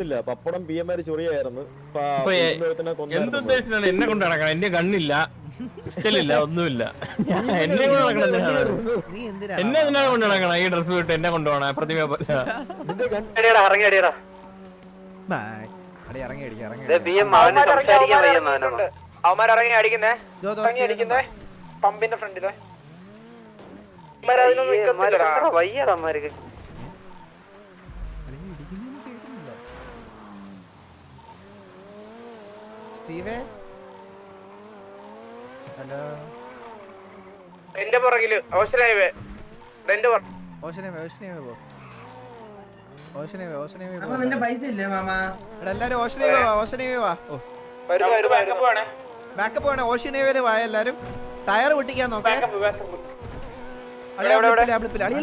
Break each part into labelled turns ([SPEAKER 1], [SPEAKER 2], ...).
[SPEAKER 1] ഇല്ല പപ്പടം P M R ചൊറിയായിരുന്നു
[SPEAKER 2] എന്തുദ്ദേശിച്ചാണ് എന്നെ കൊണ്ട് നടക്കണം എന്റെ കണ്ണില്ല പിസ്റ്റലില്ല ഒന്നുമില്ല. എന്നെ കൊണ്ട് നടക്കണം എന്നെ
[SPEAKER 3] എന്തിനാ
[SPEAKER 2] എന്തിനാണ് കൊണ്ട് നടക്കണം ഈ ഡ്രസ് വിട്ട് എന്നെ കൊണ്ടുപോകണം പ്രതിമ പോലെ
[SPEAKER 1] നിന്റെ കണ്ണ്
[SPEAKER 4] ഇറങ്ങി അടിയടാ
[SPEAKER 3] ബായ്. സ്റ്റീവേ ഹലോ
[SPEAKER 5] എന്റെ പുറകിൽ അവസരമായവേ എന്റെ പുറ-
[SPEAKER 3] ഓഷനേമേ ഓഷനേമേ പോ. ഓഷനേമേ ഓഷനേമേ പോ.
[SPEAKER 6] നിന്റെ പൈസ ഇല്ലേ മാമാ?
[SPEAKER 3] എടാ എല്ലാരും ഓഷനേമേ വാ ഓഷനേമേ വാ. ഓ.
[SPEAKER 5] backup വേണേ.
[SPEAKER 3] ബാക്കപ്പ് വേണേ ഓഷനേവേൽ വാ എല്ലാരും. ടയർ പൊട്ടിക്കാൻ നോക്കേ.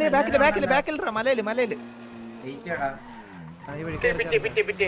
[SPEAKER 3] ബാക്കിൽ
[SPEAKER 6] ബാക്കിൽ
[SPEAKER 3] ബാക്കിൽ മലയിൽ മലയിൽ.
[SPEAKER 5] പിറ്റി, പിറ്റി. പിറ്റി,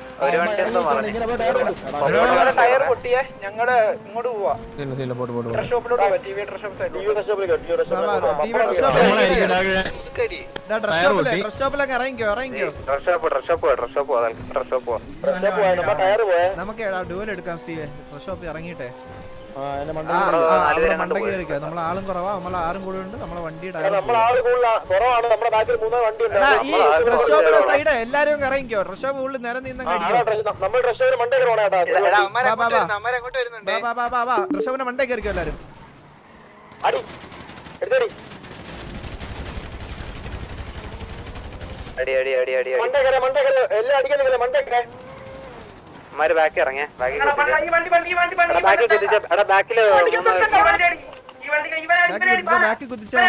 [SPEAKER 5] ഒരു
[SPEAKER 4] വണ്ടി എന്തോ പറഞ്ഞു.
[SPEAKER 1] ടയർ
[SPEAKER 5] ഞങ്ങളുടെ പൊട്ടിയേ? ഞങ്ങൾ ഇങ്ങോട്ട് പോവാ. ഷോപ്പിലോട്ട് ടി വി ഡ്രസ് ഷോപ്പ്
[SPEAKER 1] ഷോപ്പിലേക്ക്
[SPEAKER 3] ഡ്രസ് ഇറങ്ങിക്കോ ഇറങ്ങിക്കോ.
[SPEAKER 4] Shop shop shop shop
[SPEAKER 1] shop
[SPEAKER 3] നമുക്ക് ഡുവൽ എടുക്കാം സ്റ്റീവേ ഡ്രസ് ഇറങ്ങിയിട്ടെ.
[SPEAKER 1] ആ, മണ്ട
[SPEAKER 3] കയറിക്കോ? നമ്മളെ ആളും കുറവാ. നമ്മൾ ആറും കൂടെ ഉണ്ട്. നമ്മളെ വണ്ടി ടയർ
[SPEAKER 1] നമ്മളെ ആൾ കൂടുതലാ കുറവാണ്. നമ്മുടെ ബാക്കിൽ മൂന്നോ വണ്ടി ഉണ്ട്.
[SPEAKER 3] ഈ ഡ്രസ് ഷോപ്പിന്റെ. സൈഡ് എല്ലാരും ഇറങ്ങിക്കോ. ഡ്രസ് ഷോപ്പ് ഉള്ളിൽ നേരം നിന്നും
[SPEAKER 1] നമ്മൾ ഡ്രസ്
[SPEAKER 3] ഷോപ്പിന്റെ മണ്ടേ കയറിക്കോ എല്ലാരും.
[SPEAKER 1] അടി
[SPEAKER 4] അടി അടി അടി
[SPEAKER 1] മണ്ടേ കയറി മണ്ടേ കയറി. എല്ലാം അടിക്കുന്നില്ല മണ്ടേ കയറി.
[SPEAKER 4] അമ്മമാര് ബാക്കി ഇറങ്ങിയ ബാക്കി
[SPEAKER 5] എടാ, പണ്ടാ, ഈ വണ്ടി വണ്ടി ഈ വണ്ടി വണ്ടി
[SPEAKER 4] എടാ ബാക്കി എടാ
[SPEAKER 5] ബാക്കിൽ
[SPEAKER 3] ബാക്കി കുതിച്ചാ.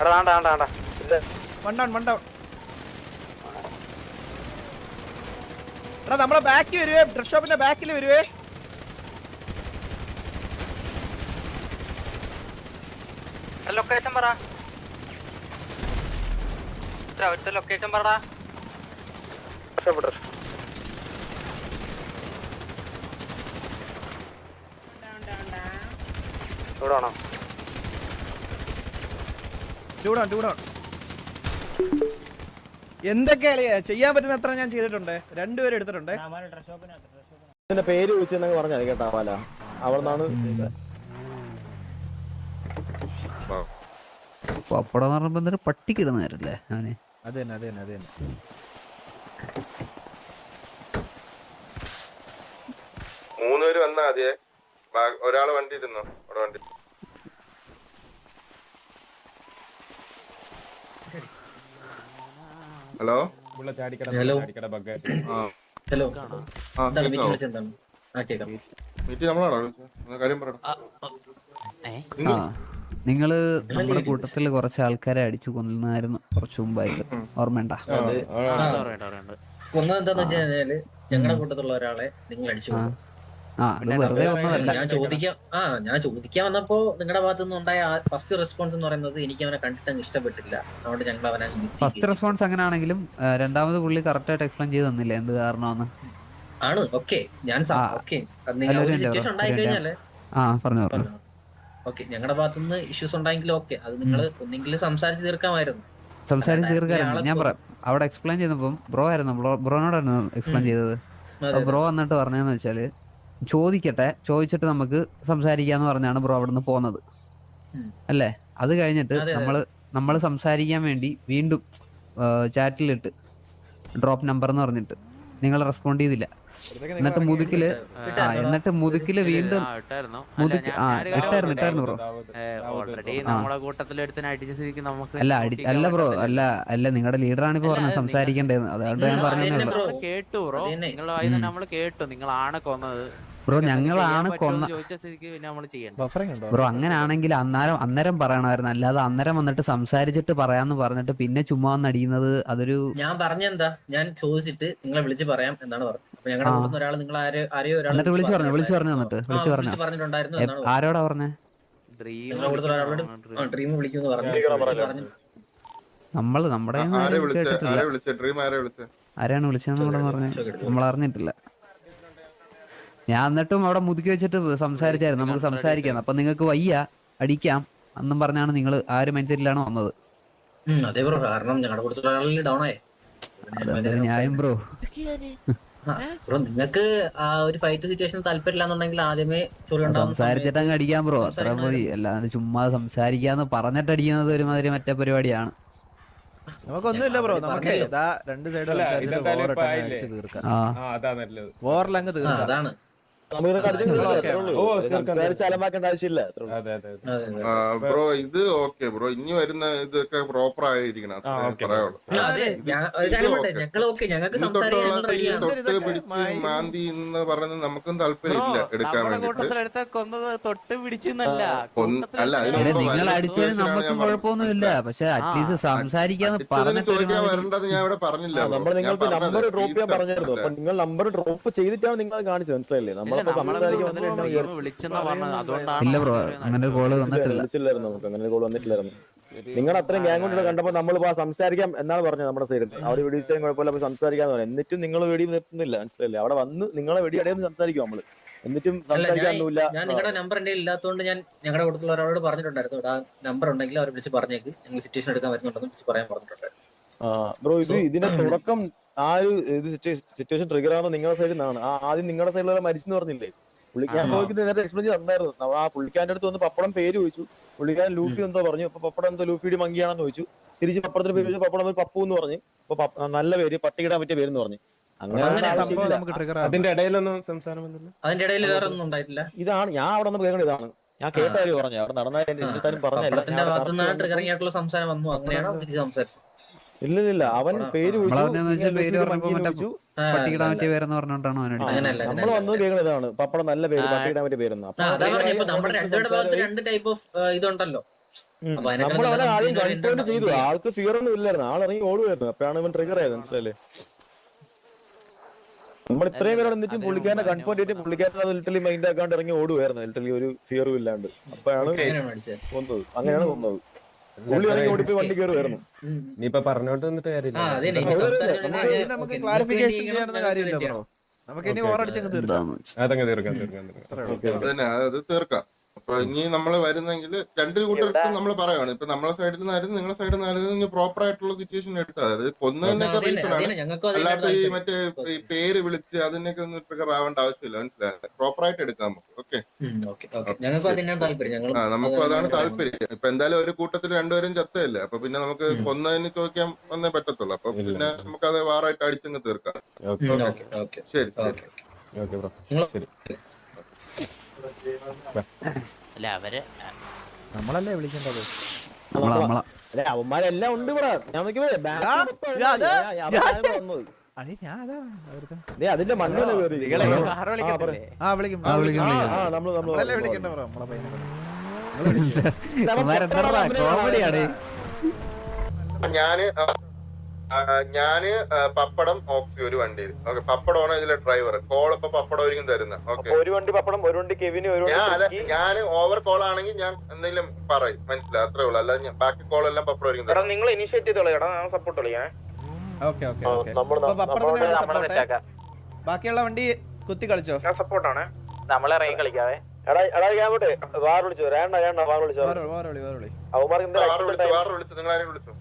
[SPEAKER 4] എടാ വേണ്ട വേണ്ട വേണ്ട.
[SPEAKER 3] വണ്ടൗൺ വണ്ടൗൺ എടാ നമ്മളെ ബാക്കി വരുവേ. ഡ്രസ് ഷോപ്പിന്റെ ബാക്കിൽ വരുവേ.
[SPEAKER 4] ലൊക്കേഷൻ പറ. അവിടുത്തെ ലൊക്കേഷൻ പറടാ. ആണോ?
[SPEAKER 3] ടൂഡൗൺ ടൂഡൗൺ എന്തൊക്കെ അളിയാ? ചെയ്യാൻ പറ്റുന്ന അത്ര ഞാൻ ചെയ്തിട്ടുണ്ട്. രണ്ടുപേരും എടുത്തിട്ടുണ്ട്.
[SPEAKER 1] ഇതിന്റെ പേര് വിളിച്ചു പറഞ്ഞാൽ കേട്ടാ പാല അവിടെ നിന്നാണ്
[SPEAKER 7] പപ്പടം എന്ന് പറയുമ്പോ എന്തൊരു പട്ടിക്കിടുന്നവരല്ലേ അവന്?
[SPEAKER 3] അത് തന്നെ അത് തന്നെ അത് തന്നെ.
[SPEAKER 8] മൂന്നുപേര് വന്നാ ബാ- ഒരാൾ വണ്ടി ഇരുന്നു അവിടെ വണ്ടി. ഹലോ?
[SPEAKER 6] ഹലോ. ഹലോ.
[SPEAKER 7] നിങ്ങൾ നമ്മുടെ കൂട്ടത്തിൽ കുറച്ച് ആൾക്കാരെ അടിച്ചു കൊന്നായിരുന്നു കുറച്ച് മുമ്പായിട്ട് ഓർമ്മയുണ്ട?
[SPEAKER 6] കൊന്നെന്താന്ന് എന്താന്ന് വെച്ച് കഴിഞ്ഞാൽ ഞങ്ങളുടെ കൂട്ടത്തിലുള്ള ഒരാളെ നിങ്ങൾ അടിച്ചു ഞാൻ ചോദിക്കാം. ആ ഞാൻ ചോദിക്കാൻ വന്നപ്പോ നിങ്ങളുടെ ഭാഗത്തു നിന്ന് ഉണ്ടായ ഫസ്റ്റ് റെസ്പോൺസ് എന്ന് പറയുന്നത് എനിക്ക് അവനെ കണ്ടിട്ട് അങ്ങ് ഇഷ്ടപ്പെട്ടില്ല. അതുകൊണ്ട് ഞങ്ങൾ അവനെ
[SPEAKER 7] ഫസ്റ്റ് റെസ്പോൺസ് അങ്ങനെയാണെങ്കിലും ആണെങ്കിലും രണ്ടാമത് പുള്ളി കറക്റ്റ് ആയിട്ട് എക്സ്പ്ലെയിൻ ചെയ്ത് തന്നില്ല? എന്ത് കാരണമാണ്
[SPEAKER 6] ആണ്. ഓക്കെ ഞാൻ സിറ്റുവേഷൻ ഉണ്ടായി.
[SPEAKER 7] കഴിഞ്ഞാൽ
[SPEAKER 6] ഓക്കെ ഞങ്ങളുടെ ഭാഗത്തുനിന്ന് ഇഷ്യൂസ് ഉണ്ടായെങ്കിൽ ഓക്കെ അത് നിങ്ങൾ ഒന്നെങ്കിലും സംസാരിച്ച് തീർക്കാമായിരുന്നു.
[SPEAKER 7] സംസാരിച്ച്
[SPEAKER 6] അല്ല,
[SPEAKER 7] ഞാൻ പറയാം. അവിടെ എക്സ്പ്ലെയിൻ ചെയ്തപ്പം ബ്രോ ആയിരുന്നു. ബ്രോ ബ്രോനോടായിരുന്നു എക്സ്പ്ലെയിൻ ചെയ്തത്. ബ്രോ വന്നിട്ട് പറഞ്ഞതെന്ന് വെച്ചാൽ ചോദിക്കട്ടെ ചോദിച്ചിട്ട് നമുക്ക് സംസാരിക്കാന്ന് പറഞ്ഞാണ് ബ്രോ അവിടുന്ന് പോന്നത്.
[SPEAKER 6] ഉം.
[SPEAKER 7] അല്ലേ? അത് കഴിഞ്ഞിട്ട്
[SPEAKER 6] നമ്മൾ നമ്മൾ
[SPEAKER 7] നമ്മൾ നമ്മൾ സംസാരിക്കാൻ വേണ്ടി വീണ്ടും ചാറ്റിലിട്ട് ഡ്രോപ്പ് നമ്പർ എന്ന് പറഞ്ഞിട്ട് നിങ്ങൾ റെസ്പോണ്ട് ചെയ്തില്ല. എന്നിട്ട് മുതുക്കിൽ ആ എന്നിട്ട് മുതുക്കിൽ വീണ്ടും മുതുക്ക് ആ ഇട്ടായിരുന്നു ഇട്ടായിരുന്നു ബ്രോ. അല്ല അടി അല്ല ബ്രോ അല്ല അല്ല നിങ്ങളുടെ ലീഡറാണ് ഇപ്പൊ പറഞ്ഞത് സംസാരിക്കണ്ടേന്ന് അതുകൊണ്ട് ഞാൻ
[SPEAKER 6] പറഞ്ഞു.
[SPEAKER 9] കേട്ടു ബ്രോ. നിങ്ങൾ കേട്ടു. നിങ്ങളാണ് കൊന്നത്.
[SPEAKER 7] ബ്രോ ഞങ്ങളാണ് കൊന്ന
[SPEAKER 3] ബഫറിംഗ് ഉണ്ടോ?
[SPEAKER 7] ബ്രോ അങ്ങനാണെങ്കിൽ അന്നേരം അന്നേരം പറയണമായിരുന്നു. അല്ലാതെ അന്നേരം വന്നിട്ട് സംസാരിച്ചിട്ട് പറയാന്ന് പറഞ്ഞിട്ട് പിന്നെ ചുമ്മാ വന്ന് അടിയുന്നത് അതൊരു
[SPEAKER 6] ഞാൻ പറഞ്ഞെന്താ? ഞാൻ ചോദിച്ചിട്ട് നിങ്ങളെ വിളിച്ച് പറയാം എന്നാണ് പറഞ്ഞത്. അപ്പൊ ഞങ്ങളുടെ ഒരാൾ നിങ്ങൾ ആരെ ആരെയോ ഒരാൾ
[SPEAKER 7] എന്നിട്ട് വിളിച്ചു പറഞ്ഞു? വിളിച്ചു പറഞ്ഞു വന്നിട്ട് വിളിച്ചു പറഞ്ഞു?
[SPEAKER 6] പറഞ്ഞിട്ടുണ്ടായിരുന്നു എന്നാണ് പറഞ്ഞത്.
[SPEAKER 7] ആരോടാ പറഞ്ഞേ?
[SPEAKER 9] ഡ്രീം
[SPEAKER 6] ഒരാളോട് ആ ഡ്രീം വിളിക്കുമെന്ന് പറഞ്ഞു. വിളിച്ച് പറഞ്ഞു?
[SPEAKER 7] നമ്മൾ നമ്മുടെ
[SPEAKER 8] ആരെ വിളിച്ച?
[SPEAKER 7] കേട്ടിട്ടില്ല.
[SPEAKER 8] ആരെ വിളിച്ച? ഡ്രീം ആരെ വിളിച്ച?
[SPEAKER 7] ആരാണ് വിളിച്ചതെന്ന് കൂടെ പറഞ്ഞേ? നമ്മൾ അറിഞ്ഞിട്ടില്ല ഞാൻ എന്നിട്ടും അവിടെ മുതുക്കി വെച്ചിട്ട് സംസാരിച്ചായിരുന്നു. നമുക്ക് സംസാരിക്കാം. അപ്പൊ നിങ്ങൾക്ക് വയ്യ. അടിക്കാം. അന്നും പറഞ്ഞാണ് നിങ്ങൾ ആ ഒരു മൈൻഡ് സെറ്റിലാണ് വന്നത്.
[SPEAKER 6] അതേ ബ്രോ കാരണം ഞങ്ങളുടെ കൂടുതൽ ഡൗൺ ആയി.
[SPEAKER 7] ന്യായം ബ്രോ
[SPEAKER 6] ബ്രോ നിങ്ങൾക്ക് ആ ഒരു ഫൈറ്റ് സിറ്റുവേഷൻ താല്പര്യമില്ലാന്നുണ്ടെങ്കിൽ ആദ്യമേ
[SPEAKER 7] സംസാരിച്ചിട്ട് അങ്ങ് അടിക്കാൻ ബ്രോ അത്ര. മതി. അല്ലാണ്ട് ചുമ്മാ സംസാരിക്കാന്ന് പറഞ്ഞിട്ട് അടിക്കുന്നത് ഒരുമാതിരി മറ്റേ പരിപാടിയാണ്.
[SPEAKER 3] നമുക്കൊന്നുമില്ല ബ്രോ നമുക്ക് ഇതാ രണ്ട് സൈഡ് സംസാരിച്ചിട്ട് തീർക്കാം.
[SPEAKER 7] ആ.
[SPEAKER 2] ആ നല്ലത്.
[SPEAKER 3] വോറിലങ്ങ് തീർക്കാം.
[SPEAKER 6] അതാണ്.
[SPEAKER 8] ബ്രോ ഇത് ഓക്കെ ബ്രോ. ഇനി വരുന്ന ഇതൊക്കെ പ്രോപ്പർ ആയിരിക്കണം. തൊട്ട് പിടിച്ച് മാന്തി എന്ന് പറയുന്നത് നമുക്കും താല്പര്യമില്ല എടുക്കാൻ
[SPEAKER 9] നമ്മുടെ കൊന്നത് തൊട്ട് പിടിച്ചെന്നല്ല.
[SPEAKER 8] അല്ല,
[SPEAKER 7] നിങ്ങൾ
[SPEAKER 8] വലിയ
[SPEAKER 7] നമുക്ക്. കുഴപ്പമൊന്നുമില്ല. പക്ഷെ അറ്റ്ലീസ്റ്റ് സംസാരിക്കാന്ന്
[SPEAKER 8] പറഞ്ഞു
[SPEAKER 7] പറഞ്ഞിട്ട്
[SPEAKER 8] വരേണ്ടത് ഞാൻ ഇവിടെ പറഞ്ഞില്ല
[SPEAKER 1] നമ്മൾ നിങ്ങൾക്ക് നമ്പർ ഡ്രോപ്പ് ചെയ്യാൻ പറഞ്ഞായിരുന്നു. നിങ്ങൾ നമ്പർ ഡ്രോപ്പ് ചെയ്തിട്ടാണ് നിങ്ങൾ കാണിച്ചത്. മനസ്സിലായില്ലേ?
[SPEAKER 9] ഇല്ല,
[SPEAKER 7] ഇല്ല ബ്രോ അങ്ങനെ കോൾ വന്നിട്ടില്ല.
[SPEAKER 1] വിളിച്ചില്ലായിരുന്നു നമുക്ക്. അങ്ങനെ കോൾ വന്നിട്ടില്ലായിരുന്നു. നിങ്ങൾ അത്രയും ഗ്യാങ് കൊണ്ട് കണ്ടപ്പോൾ നമ്മൾ സംസാരിക്കാം എന്നാണ് പറഞ്ഞത് നമ്മുടെ സൈഡിൽ അവിടെ വെടി വെച്ചാൽ കുഴപ്പമില്ല നമുക്ക് സംസാരിക്കാന്ന് പറഞ്ഞു എന്നിട്ടും നിങ്ങൾ വെടി നിർത്തുന്നില്ല മനസ്സിലായില്ലേ? അവിടെ വന്ന് നിങ്ങളെ വെടി അടയെന്ന് സംസാരിക്കും നമ്മൾ? എന്നിട്ടും സംസാരിക്കാനൊന്നുമില്ല
[SPEAKER 6] ഞാൻ നിങ്ങളുടെ നമ്പർ എന്റെ ഇല്ലാത്തതുകൊണ്ട് ഞാൻ ഞങ്ങളുടെ കൂട്ടത്തിലുള്ള ഒരാളോട് പറഞ്ഞിട്ടുണ്ടായിരുന്നു. നമ്പർ ഉണ്ടെങ്കിൽ അവർ വിളിച്ച് പറഞ്ഞേക്ക്. ഞങ്ങൾ സിറ്റുവേഷൻ എടുക്കാൻ പറ്റുന്നുണ്ടെന്ന് വിളിച്ച് പറയാൻ പറഞ്ഞിട്ടുണ്ട്
[SPEAKER 1] ബ്രോ ഇത് ഇതിന്റെ തുടക്കം ആ ഒരു ഇത് സിറ്റുവേഷൻ ട്രിഗർ ആവുന്നത് നിങ്ങളുടെ സൈഡിൽ നിന്നാണ്. ആ ആദ്യം നിങ്ങളുടെ സൈഡിലുള്ള മരിച്ചെന്ന് പറഞ്ഞില്ലേ? പുള്ളിക്കാൻ
[SPEAKER 6] നോക്കി
[SPEAKER 1] പോയിക്ക് നേരത്തെ എക്സ്പ്ലെയിൻ തന്നായിരുന്നു. ആ പുള്ളിക്കാരന്റെ അടുത്ത് വന്ന് പപ്പടം പേര് ചോദിച്ചു. പുള്ളിക്കാരൻ ലൂഫി എന്തോ പറഞ്ഞു. അപ്പൊ പപ്പടം എന്തോ ലൂഫിയുടെ മങ്കിയാണെന്ന് ചോദിച്ചു. തിരിച്ച് പപ്പടത്തിന് പേര് ചോദിച്ചു. പപ്പടം ഒരു പപ്പു എന്ന് പറഞ്ഞു. അപ്പൊ നല്ല പേര് പട്ടിയിടാൻ പറ്റിയ പേരെന്ന് പറഞ്ഞു. അങ്ങനെ
[SPEAKER 6] അങ്ങനെ
[SPEAKER 3] സംഭവം നമുക്ക് ട്രിഗർ
[SPEAKER 2] അതിന്റെ ഇടയിലൊന്നും സംസാരം
[SPEAKER 6] അതിന്റെ ഇടയിൽ വേറെ ഒന്നും ഉണ്ടായിട്ടില്ല.
[SPEAKER 1] ഇതാണ് ഞാൻ അവിടെ നിന്ന് കേൾക്കുന്നത് ഇതാണ്. ഞാൻ കേട്ടാലും കാര്യം പറഞ്ഞു. അവിടെ നടന്നാലും പറഞ്ഞല്ല
[SPEAKER 6] സംസാരം വന്നു. അങ്ങനെയാണ് സംസാരിച്ചത്.
[SPEAKER 1] ഇല്ല ഇല്ല അവൻ പേര്
[SPEAKER 7] പട്ടിക്കിടാൻ പറ്റിയ പേരെന്ന് പറഞ്ഞോണ്ടാണ്
[SPEAKER 1] നമ്മൾ. വന്നത് കേൾക്കുന്നത് ഇതാണ്. പപ്പടം നല്ല പേര്
[SPEAKER 6] ആ.
[SPEAKER 1] പേര് പറ്റിയ പേരെന്ന്.
[SPEAKER 6] ആ, അതാ പറഞ്ഞ ഇപ്പൊ നമ്മുടെ രണ്ടുപേരുടെ ഭാഗത്ത് രണ്ട് ടൈപ്പ് ഓഫ് ഇതുണ്ടല്ലോ.
[SPEAKER 1] നമ്മൾ അവനെ ആദ്യം
[SPEAKER 6] ഇതിനോട്
[SPEAKER 1] ചെയ്തു. ആൾക്ക് ഫിയർ ഒന്നും ഇല്ലായിരുന്നു. ആൾ ഇറങ്ങി ഓടുമായിരുന്നു അപ്പോഴാണ് ഇവൻ ട്രിഗർ ആയത് മനസ്സിലല്ലേ നമ്മൾ ഇത്രയും പേരോട് എന്നിട്ടും പുള്ളിക്കാരനെ കൺഫേം ചെയ്തിട്ട് പുള്ളിക്കാരൻ അത് ലിറ്റലി മൈൻഡ് ആക്കാണ്ട് ഇറങ്ങി ഓടുമായിരുന്നു ലിറ്റലി ഒരു ഫിയറും ഇല്ലാണ്ട്. അപ്പോഴാണ് കൊന്നത് അങ്ങനെയാണ് കൊന്നത് പുള്ളി ഇറങ്ങി ഓടിപ്പോയി വണ്ടി കയറുമായിരുന്നു.
[SPEAKER 2] നീ പറഞ്ഞോട്ട് വന്നിട്ട്
[SPEAKER 6] ആ,
[SPEAKER 2] കാര്യമില്ല
[SPEAKER 1] നമുക്ക്
[SPEAKER 3] ക്ലാരിഫിക്കേഷൻ ചെയ്യാനുള്ള കാര്യമില്ല ബ്രോ. നമുക്ക് ഇനി ഓറടിച്ചങ്ങ് തീർക്കാം.
[SPEAKER 2] അതങ്ങ് തീർക്കാം തീർക്കാം
[SPEAKER 8] അത് തീർക്കാം. അപ്പൊ ഇനി നമ്മൾ വരുന്നെങ്കിൽ രണ്ട് കൂട്ടർക്കും നമ്മൾ പറയുകയാണ് ഇപ്പൊ നമ്മളെ സൈഡിൽ നിന്ന് നിന്നായിരുന്നു നിങ്ങളെ സൈഡിൽ നിന്ന് നിന്നായിരുന്നു പ്രോപ്പർ ആയിട്ടുള്ള സിറ്റുവേഷൻ എടുത്താൽ അതായത് കൊന്നതിനൊക്കെ
[SPEAKER 6] റീസണാണ്
[SPEAKER 8] റീസൺ ആണ്.
[SPEAKER 6] അതന്നെ,
[SPEAKER 8] അല്ലാത്ത ഈ മറ്റേ ഈ പേര് വിളിച്ച് അതിനൊക്കെ ഒന്നും ട്രിഗർ ആവേണ്ട ആവശ്യമില്ല. മനസ്സിലായത് പ്രോപ്പർ ആയിട്ട് എടുക്കാം നമുക്ക് ഓക്കെ നമുക്ക് അതാണ് താല്പര്യം. ഇപ്പൊ എന്തായാലും ഒരു കൂട്ടത്തിൽ രണ്ടുപേരും ചത്തയല്ലേ? അപ്പൊ പിന്നെ നമുക്ക് കൊന്നതിന് ചോദിക്കാൻ വന്നേ പറ്റത്തുള്ളൂ. അപ്പൊ പിന്നെ നമുക്ക് അത് വാറായിട്ട് അടിച്ചങ്ങ് തീർക്കാം.
[SPEAKER 2] ഓക്കെ.
[SPEAKER 6] Okay okay.
[SPEAKER 8] ശരി ശരി.
[SPEAKER 9] അല്ല അവർ
[SPEAKER 3] നമ്മളല്ലേ വിളിക്കേണ്ടത്
[SPEAKER 7] നമ്മളെ നമ്മളെ
[SPEAKER 1] അല്ലെ അവന്മാരെല്ലാം ഉണ്ട് ഇവിടെ ഞാൻ നോക്കിയപ്പോ. ഞാൻ-
[SPEAKER 3] അതാ വെറുതെ.
[SPEAKER 1] അതിന്റെ ആ,
[SPEAKER 9] കാറ് വിളിക്കത്തില്ലേ
[SPEAKER 3] ആ വിളിക്കും
[SPEAKER 7] ആ, വിളിക്കും,
[SPEAKER 3] നമ്മളല്ലേ വിളിക്കണ്ട ബ്രോ നമ്മളെ പയ്യനെ
[SPEAKER 7] അവന്മാരെന്താ കോമഡിയാണ്
[SPEAKER 8] ഞാൻ ഞാൻ പപ്പടം ഓക്കെ ഒരു വണ്ടിയിൽ ഓക്കെ പപ്പടമാണ് ഇതിലെ ഡ്രൈവർ കോൾ ഇപ്പൊ പപ്പടം ആയിരിക്കും തരുന്ന. ഓക്കെ.
[SPEAKER 1] ഒരു വണ്ടി പപ്പടം ഒരു വണ്ടി കെവിന് ഒരു
[SPEAKER 8] ഞാൻ
[SPEAKER 1] വണ്ടി
[SPEAKER 8] ഞാൻ ഓവർ കോൾ ആണെങ്കിൽ ഞാൻ എന്തെങ്കിലും പറയും. മനസ്സിലായി? അത്രേ ഉള്ളൂ. അല്ലാതെ ഞാൻ ബാക്കി കോൾ എല്ലാം പപ്പടം ആയിരിക്കും തരും
[SPEAKER 5] നിങ്ങൾ ഇനിഷ്യേറ്റ് ചെയ്തോളൂ എടാ ഞാൻ സപ്പോർട്ട് വിളിക്കണേ.
[SPEAKER 3] Okay okay okay. ബാക്കിയുള്ള വണ്ടി കുത്തി കളിച്ചോ?
[SPEAKER 5] ഞാൻ സപ്പോർട്ടാണ് നമ്മളെ ഇറങ്ങി കളിക്കാവേ.
[SPEAKER 1] എടാ എടാ ഞാൻ അങ്ങോട്ട് വാർ വിളിച്ചു? വേണ്ട വേണ്ട വാർ വിളിച്ചു? അവന്മാർക്ക്
[SPEAKER 8] വാറ് വിളിച്ചു വാർ വിളിച്ചു. നിങ്ങൾ ആരെയും വിളിച്ചു?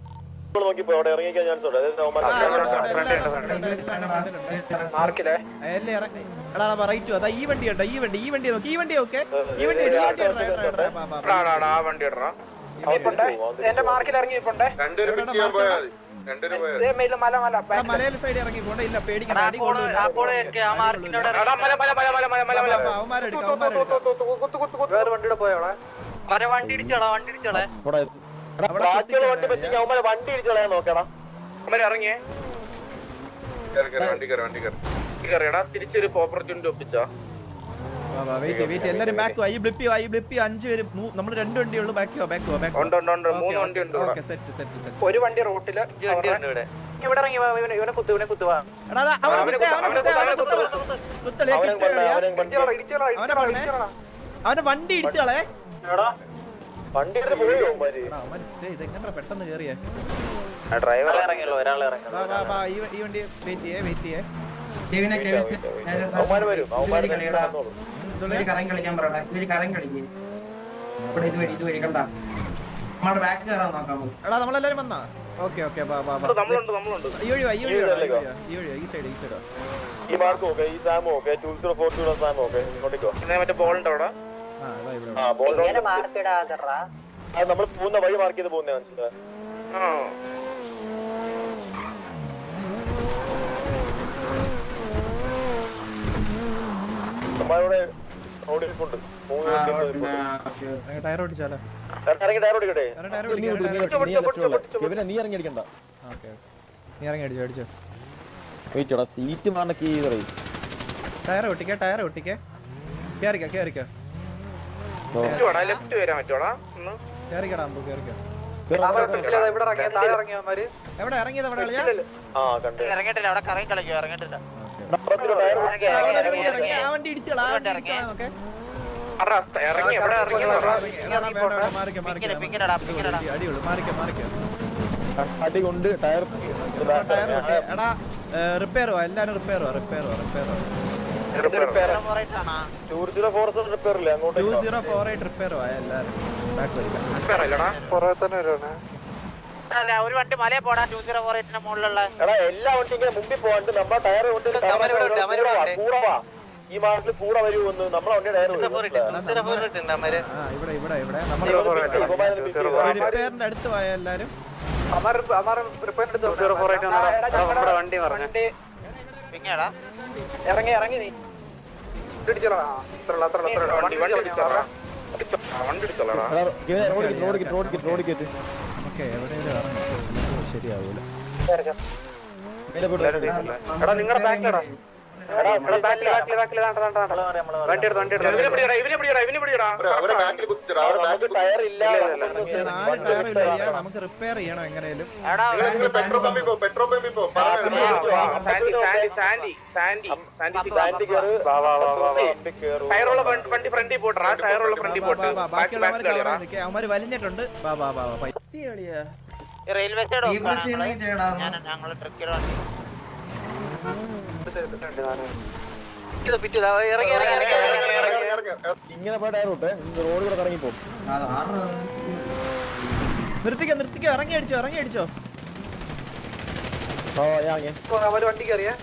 [SPEAKER 3] റൈറ്റ് അതാ ഈ വണ്ടി ഉണ്ടോ ഈ വണ്ടി ഈ വണ്ടി നോക്കി ഈ വണ്ടി ഓക്കെ ഈ വണ്ടി മലയാള സൈഡ് ഇറങ്ങി പോണ്ട ഇല്ല പേടിക്കണ്ട അടി അവന്മാരെടുക്കാം അവന്മാരെടുക്കാം
[SPEAKER 5] വണ്ടിയുടെ പോയോളെ വണ്ടി ഇടിച്ചോളാ വണ്ടി ഇടിച്ചോളെ
[SPEAKER 1] വണ്ടി ഇടിച്ചു കളയാൻ നോക്കണം
[SPEAKER 5] അവർ ഇറങ്ങിയേ.
[SPEAKER 8] വണ്ടി കയറി വണ്ടി കയറി
[SPEAKER 5] കയറിയടാ തിരിച്ചൊരു ഓപ്പർച്യൂണിറ്റി ഒപ്പിച്ചാ.
[SPEAKER 3] വാ, വാ, wait ചെയ്യ്, wait ചെയ്യ്. എല്ലാരും ബാക്ക് വാ. ഈ ബ്ലിപ്പി വാ ഈ ബ്ലിപ്പി അഞ്ച് പേര് നമ്മൾ രണ്ട് വണ്ടിയേ ഉള്ളൂ. ബാക്ക് വാ ബാക്ക് വാ ബാക്ക്
[SPEAKER 5] ഉണ്ട് ഉണ്ട് ഉണ്ട്. മൂന്ന് വണ്ടി ഉണ്ട് ഇവിടെ.
[SPEAKER 3] സെറ്റ് സെറ്റ് സെറ്റ്
[SPEAKER 5] ഒരു വണ്ടി റോട്ടിൽ വണ്ടി ഉണ്ട് ഇവിടെ. ഇവിടെ ഇറങ്ങി വാ, ഇവനെ ഇവനെ കുത്തു ഇവനെ കുത്തുവാ
[SPEAKER 3] എടാ അവനെ കുത്തേ, അവനെ കുത്തേ, അവനെ കുത്തേ, കുത്തളിയാ, കുത്തളിയാ. അവനെ അവന്റെ വണ്ടി ഇടിച്ചളേ
[SPEAKER 1] വണ്ടി എടുത്ത് പോയി അവന്മാര്
[SPEAKER 3] എടാ. അവൻ ശ്ശേ, ഇതെങ്ങനെ പെട്ടെന്ന് കേറിയേ?
[SPEAKER 4] ഡ്രൈവർ ഇറങ്ങിയല്ലോ ഒരാൾ ഇറങ്ങി.
[SPEAKER 3] ഈ ഈ വണ്ടി വെയിറ്റ് ചെയ്യേ വെയിറ്റ് ചെയ്യേ. ഇതുള്ള-
[SPEAKER 10] കറങ്ങി കളിക്കാൻ പറയട്ടെ ഇവർ കറങ്ങി കളിക്കേ. ഇവിടെ ഇതുവഴി ഇതുവഴി കണ്ട. നമ്മുടെ ബാക്ക് കയറാൻ നോക്കാം
[SPEAKER 3] എടാ നമ്മളെല്ലാരും വന്നാ? ഓക്കെ ഓക്കെ ബാ ബാ വാ.
[SPEAKER 5] നമ്മളുണ്ട് നമ്മളുണ്ട്.
[SPEAKER 3] ഈ വഴി ഈ വഴി ഈ വഴി ഈ സൈഡ് ഈ സൈഡ്
[SPEAKER 1] ഈ മാർക്ക് ഓക്കെ ഈ Sam okay two zero four zero Sam okay. ഇങ്ങോട്ടേക്കോ
[SPEAKER 5] പിന്നെ മറ്റേ ബോൾ ഉണ്ടോ അവിടെ?
[SPEAKER 3] ആ ഇതാ
[SPEAKER 1] ആ ബോൾ അത് നമ്മൾ പോകുന്ന വഴി മാർക്ക് ചെയ്ത് പോകുന്നേ മനസ്സിലായി. നമ്മളിവിടെ റോഡിൽ.
[SPEAKER 3] ഇറങ്ങി ടയർ ഓടിച്ചാലോ?
[SPEAKER 1] നീ ഇറങ്ങി അടിക്കണ്ട.
[SPEAKER 3] ഓക്കെ നീ ഇറങ്ങി അടിച്ചോ അടിച്ചോ.
[SPEAKER 1] വെയിറ്റ് സീറ്റ് മാറണ കീ പറയും
[SPEAKER 3] ടയർ ഒട്ടിക്കേ ടയർ ഒട്ടിക്കേ. കേറിക്കോ കേറിക്കോ.
[SPEAKER 5] ലെഫ്റ്റ് വരാൻ പറ്റോടാ ഒന്ന്.
[SPEAKER 3] കേറിക്കടാ അമ്പു കേറിക്കോ
[SPEAKER 4] ഇവിടെ ഇറങ്ങിയ താഴെ ഇറങ്ങിയവന്മാര്
[SPEAKER 3] എവിടെ ഇറങ്ങിയത് അവിടെ കളിയാ?
[SPEAKER 9] ഇറങ്ങിയിട്ടില്ല അവിടെ കറങ്ങി കളിക്കും ഇറങ്ങിയിട്ടില്ല.
[SPEAKER 3] വണ്ടി ആ വണ്ടി ഇടിച്ചോളാ
[SPEAKER 1] ടയർ
[SPEAKER 3] ടയർ എടാ റിപ്പയർ എല്ലാരും repair repair repair
[SPEAKER 1] two zero four
[SPEAKER 3] eight repair വാ എല്ലാരും ബാക്ക്
[SPEAKER 5] ഇല്ലടാ
[SPEAKER 9] അല്ല ഒരു വണ്ടി മലയെ പോടാ ടൂ സീറോ ഫോർ എയ്റ്റിന്റെ മുകളിലുള്ള
[SPEAKER 1] എടാ എല്ലാ വണ്ടി ഇങ്ങനെ മുമ്പിൽ പോകാണ്ട് നമ്മുടെ ടയർ കൊണ്ട് ഈ മാസത്തിൽ കൂടെ വരുമെന്ന് നമ്മളെ വണ്ടി ടയർ
[SPEAKER 3] ആ ഇവിടെ ഇവിടെ ഇവിടെ നമ്മൾ റിപ്പയറിന്റെ അടുത്ത് പോയ എല്ലാരും
[SPEAKER 4] നമ്മുടെ വണ്ടി പറഞ്ഞു
[SPEAKER 9] പിങ്ങടാ
[SPEAKER 5] ഇറങ്ങി ഇറങ്ങി നീ. ഇടിച്ചോളാ അത്ര അത്ര അത്ര വണ്ടി വണ്ടി ഇടിച്ചോളാ വണ്ടി ഇടിച്ചോളാ
[SPEAKER 1] റോഡ് റോഡ് റോഡ് റോഡ് കയറ്റ്
[SPEAKER 3] നമുക്ക് എവിടെയെങ്കിലും ഇറങ്ങാം. ശരിയാവൂല
[SPEAKER 5] എടാ നിങ്ങളുടെ ബാക്കിലടാ
[SPEAKER 3] നാല് ടയർ ഇല്ല നമുക്ക് റിപ്പയർ ചെയ്യണം എങ്ങനെയും
[SPEAKER 9] എടാ
[SPEAKER 8] പെട്രോൾ പമ്പിൽ പോ പെട്രോൾ പമ്പിൽ പോ
[SPEAKER 5] Sandy Sandy Sandy Sandy Sandy ടയറുള്ള വണ്ടി- വണ്ടി ഫ്രണ്ടിൽ പോട്ടാ. ടയറുള്ള ഫ്രണ്ടിൽ പോട്ട്.
[SPEAKER 3] ബാക്കിയുള്ളവർ അവന്മാര് വലിഞ്ഞിട്ടുണ്ട്.
[SPEAKER 9] റെയിൽവേ സൈഡ് ഞങ്ങൾ ട്രക്കിൽ വണ്ടി
[SPEAKER 4] ഇത് പിറ്റു ഇറങ്ങി ഇറങ്ങി ഇറങ്ങി
[SPEAKER 1] ഇങ്ങനെ പോയ ടയർ വിട്ടെ റോഡ് കൂടെ കറങ്ങി പോകും.
[SPEAKER 3] നിർത്തിക്കോ നിർത്തിക്കോ. ഇറങ്ങി അടിച്ചോ ഇറങ്ങി അടിച്ചോ.
[SPEAKER 1] ഓ ഞാൻ ഇറങ്ങി.
[SPEAKER 5] വണ്ടി കയറിയാ.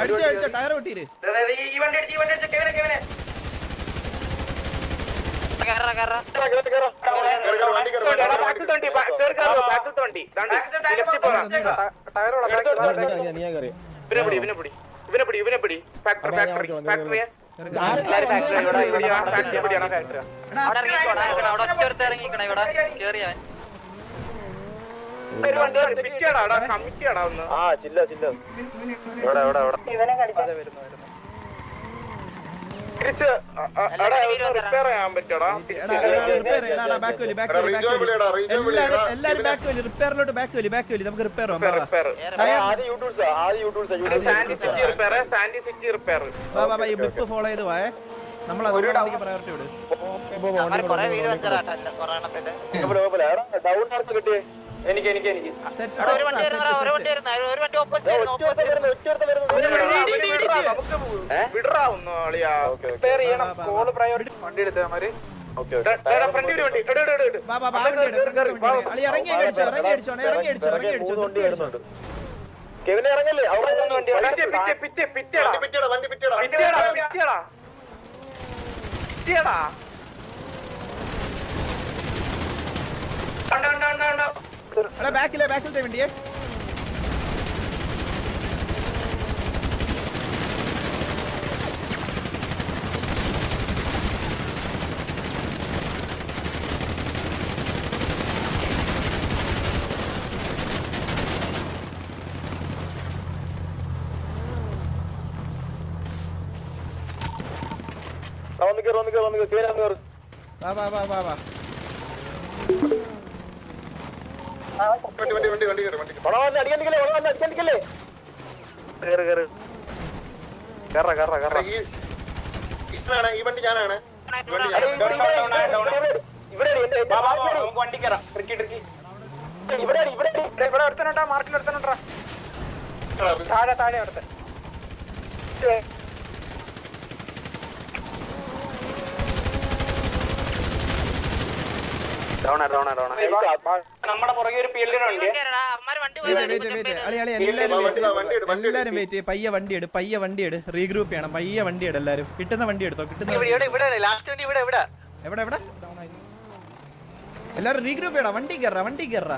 [SPEAKER 3] അടിച്ചോ അടിച്ചോ ടയർ പൊട്ടീര്
[SPEAKER 5] വണ്ടി വരുന്നു ഈ ഫാക്ടറി
[SPEAKER 9] കയറി അവിടെ ഇറങ്ങിക്കോടാ
[SPEAKER 4] അവിടെ ഒറ്റ ഇറങ്ങിക്കണ ഇവിടെ. കേറിയാ
[SPEAKER 1] ആ ചില്ല ചില്ല.
[SPEAKER 4] ഇവിടെ ഇവിടെ ഇവിടെ
[SPEAKER 5] ഇവനെ ചെയ്യാൻ വരുന്നു
[SPEAKER 3] റിപ്പയർ എല്ലാരും ബാക്ക് വലി റിപ്പയറിലോട്ട് ബാക്ക് വലി ബാക്ക് വലി. നമുക്ക് റിപ്പയർ ബ്ലിപ്പ് ഫോളോ ചെയ്ത് പോയേ. നമ്മൾ അതുകൊണ്ടാണെങ്കിൽ പ്രയോറിറ്റി വിട്
[SPEAKER 5] എനിക്ക് എനിക്ക് എനിക്ക്
[SPEAKER 9] ഒരു വണ്ടി വരുന്നതാ ഒരു വണ്ടി വരുന്ന ഒരു വണ്ടി ഓപ്പോസിറ്റ്
[SPEAKER 5] വിടറാ ഒന്ന് അളിയാ റിപ്പയർ ചെയ്യണം കോൾ പ്രയോറിറ്റി വണ്ടി എടുത്തമാര്
[SPEAKER 1] ഇറങ്ങല്ലേ അവിടെ
[SPEAKER 3] എടാ ബാക്കിലെ ബാക്കിലത്തെ വണ്ടിയെ.
[SPEAKER 1] വന്ന് കയറി വന്ന് കയറി വന്ന് കയറി വാ വാ
[SPEAKER 3] വാ വാ ബാ
[SPEAKER 8] ഈ വണ്ടി ഞാനാണ് വണ്ടി
[SPEAKER 5] കയറാം ട്രിക്കി ട്രിക്കി
[SPEAKER 11] ഇവിടെ ഇവിടെ ഇവിടെ ഒരുത്തനുണ്ടാ മാർക്കിൽ ഒരുത്തനുണ്ടാ താഴെ താഴെ അടുത്ത് നമ്മുടെ പുറകെ ഒരു പീൽഡിനുണ്ട്
[SPEAKER 3] എല്ലാരും വെയിറ്റ് ചെയ്യ്. പയ്യെ വണ്ടി എടു പയ്യ വണ്ടി എടു റീഗ്രൂപ്പ് ചെയ്യണം. പയ്യ വണ്ടി എടു എല്ലാരും. കിട്ടുന്ന വണ്ടി എടുത്തോ? കിട്ടുന്ന എവിടെ എവിടെ? എല്ലാരും റീഗ്രൂപ്പ് ചെയ്യടാ. വണ്ടി കയറാ വണ്ടി കയറാ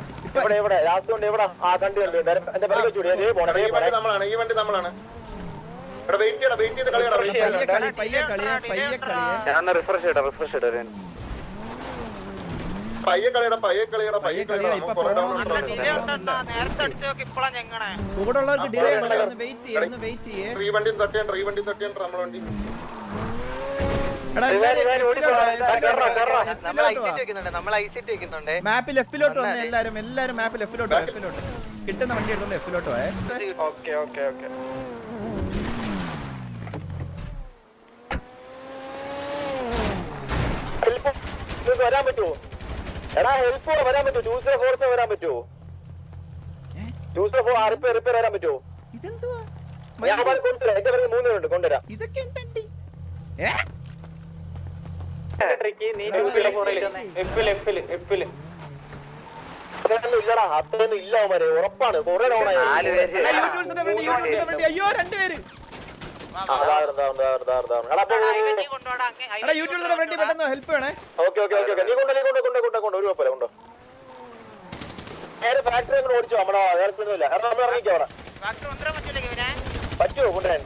[SPEAKER 9] ഞാൻ റിഫ്രഷ് ഇടാം റിഫ്രഷ് ഇടാം
[SPEAKER 12] ഉണ്ട്.
[SPEAKER 8] ഡിലേ
[SPEAKER 3] ഉണ്ട്. ഒന്ന് വെയിറ്റ് ചെയ്യ് ഒന്ന് വെയിറ്റ് ചെയ്യേ. മാപ്പ് ലെഫ്റ്റിലോട്ട് വന്ന്. എല്ലാരും എല്ലാരും മാപ്പ് ലെഫ്റ്റിലോട്ട് ലെഫ്റ്റിലോട്ട് കിട്ടുന്ന വണ്ടി എടുത്തോണ്ട് ലെഫ്റ്റിലോട്ട് പോയേ
[SPEAKER 11] ഓക്കെ ഓക്കെ ഓക്കെ. വരാൻ പറ്റുമോ എടാ ഹെൽപ്പ് വരാൻ പറ്റുമോ? ട്യൂസ്ഡേ ഫോർത്ത് വരാൻ പറ്റുമോ? ട്യൂസ്ഡേ ഫോർ റിപ്പയർ റിപ്പയർ വരാൻ പറ്റുമോ?
[SPEAKER 3] ഇതെന്തുവാ?
[SPEAKER 11] ഞാൻ കൊണ്ടുവരാം. എന്റെ പേര് മൂന്ന് പേരുണ്ട് കൊണ്ടുവരാം.
[SPEAKER 3] ഇതൊക്കെ എന്തണ്ടി?
[SPEAKER 11] ഇല്ലടാ. അത്രയൊന്നും ഇല്ല ഉറപ്പാണ്. കൊറേ
[SPEAKER 3] ഫ്രണ്ട് അയ്യോ രണ്ടുപേര്. എടാ യൂട്യൂബ്സിന്റെ ഫ്രണ്ടി പെട്ടെന്ന് ഹെൽപ്പ് വേണേ.
[SPEAKER 11] ഓക്കെ ഓക്കെ ഓക്കെ നീ കൊണ്ട് നീ കൊണ്ട് കൊണ്ട് കൊണ്ട് കൊണ്ട്. ഒരു കുഴപ്പമില്ല കൊണ്ടോ. നേരെ ഫാക്ടറി അങ്ങോട്ട് ഓടിച്ചോ നമ്മുടെ വേറൊന്നുമില്ല കാരണം നമ്മൾ ഇറങ്ങിക്കോ അവിടെ. പറ്റുമോ കൊണ്ടുവരാൻ?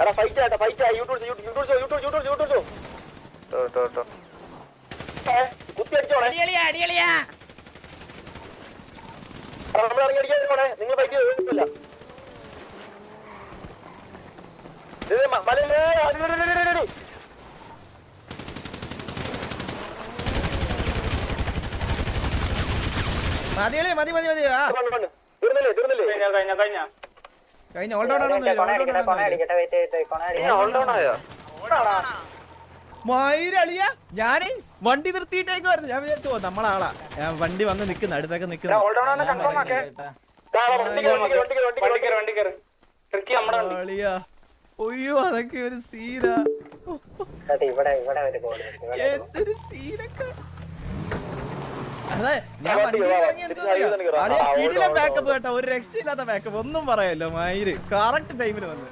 [SPEAKER 11] എടാ ഫൈറ്റ് ആട്ടെ ഫൈറ്റ് ആ YouTube YouTube YouTube YouTube YouTube കുത്തി അടിച്ചോണേ നമ്മൾ ഇറങ്ങി അടിക്കാൻ നിങ്ങൾ ഫൈറ്റ് ചെയ്തില്ല ഇത് മ- മലയിലേ അടി, അടി, അടി, അടി, അടി.
[SPEAKER 3] മതിയളി മതി മതി മതി ആ. കഴിഞ്ഞ ആണോ മയിരളിയ ഞാൻ വണ്ടി നിർത്തിയിട്ടേക്കുവായിരുന്നു ഞാൻ വിചാരിച്ചു നമ്മളാളാ. ഞാൻ വണ്ടി വന്ന് നിക്കുന്ന അടുത്തൊക്കെ നിക്കുന്ന.
[SPEAKER 11] വണ്ടി വണ്ടി വണ്ടി വണ്ടി
[SPEAKER 3] അളിയാ. ഒയ്യോ അതൊക്കെ ഒരു സീനാ. എന്തൊരു സീനൊക്കെ. അതെ ഞാൻ ഇറങ്ങി എന്താ പറയാ അളിയാ കിടിലം ബാക്കപ്പ് കേട്ടോ ഒരു രക്ഷയില്ലാത്ത ബാക്കപ്പ് ഒന്നും പറയല്ലോ മയിൽ. കറക്റ്റ് ടൈമിൽ വന്ന്.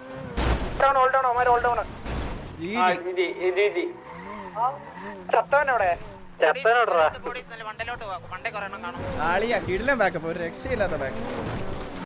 [SPEAKER 3] ആളിയാ കിടിലം ബാക്കപ്പ് ഒരു രക്ഷയില്ലാത്ത ബാക്കപ്പ്